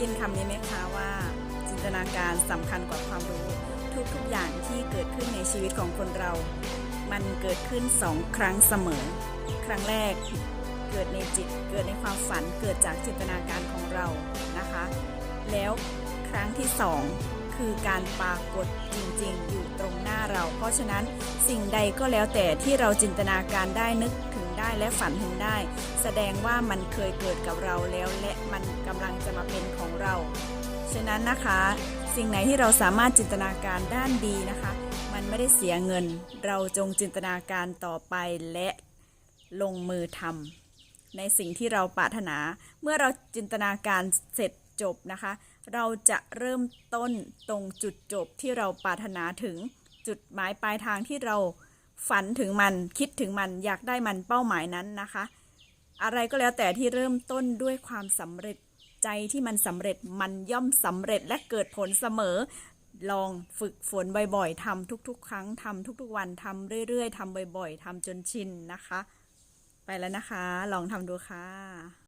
ยินคำนี้ไหมคะว่าจินตนาการสำคัญกว่าความรู้ ทุกๆอย่างที่เกิดขึ้นในชีวิตของคนเรา มันเกิดขึ้นสองครั้งเสมอ ครั้งแรกเกิดในจิตเกิดในความฝันเกิดจากจินตนาการของเรานะคะ แล้วครั้งที่สองคือการปรากฏจริงๆ อยู่ตรงหน้าเรา เพราะฉะนั้นสิ่งใดก็แล้วแต่ที่เราจินตนาการได้นึกถึงได้และฝันถึงได้ แสดงว่ามันเคยเกิดกับเราแล้วและมันกำลังจะมาเป็น ฉะนั้นนะคะ สิ่งไหนที่เราสามารถจินตนาการด้านดีนะคะ มันไม่ได้เสียเงิน เราจงจินตนาการต่อไปและลงมือทำในสิ่งที่เราปรารถนา เมื่อเราจินตนาการเสร็จจบนะคะ เราจะเริ่มต้นตรงจุดจบที่เราปรารถนาถึงจุดหมายปลายทางที่เราฝันถึงมันคิดถึงมันอยากได้มันเป้าหมายนั้นนะคะ อะไรก็แล้วแต่ที่เริ่มต้นด้วยความสำเร็จ ใจที่มันสำเร็จมันย่อมสำเร็จและเกิดผลเสมอ ลองฝึกฝนบ่อยๆทำทุก ๆ ครั้งทำทุกๆ วันทำเรื่อย ๆทำบ่อย ๆทำจนชินนะคะ ไปแล้วนะคะ ลองทำดูค่ะ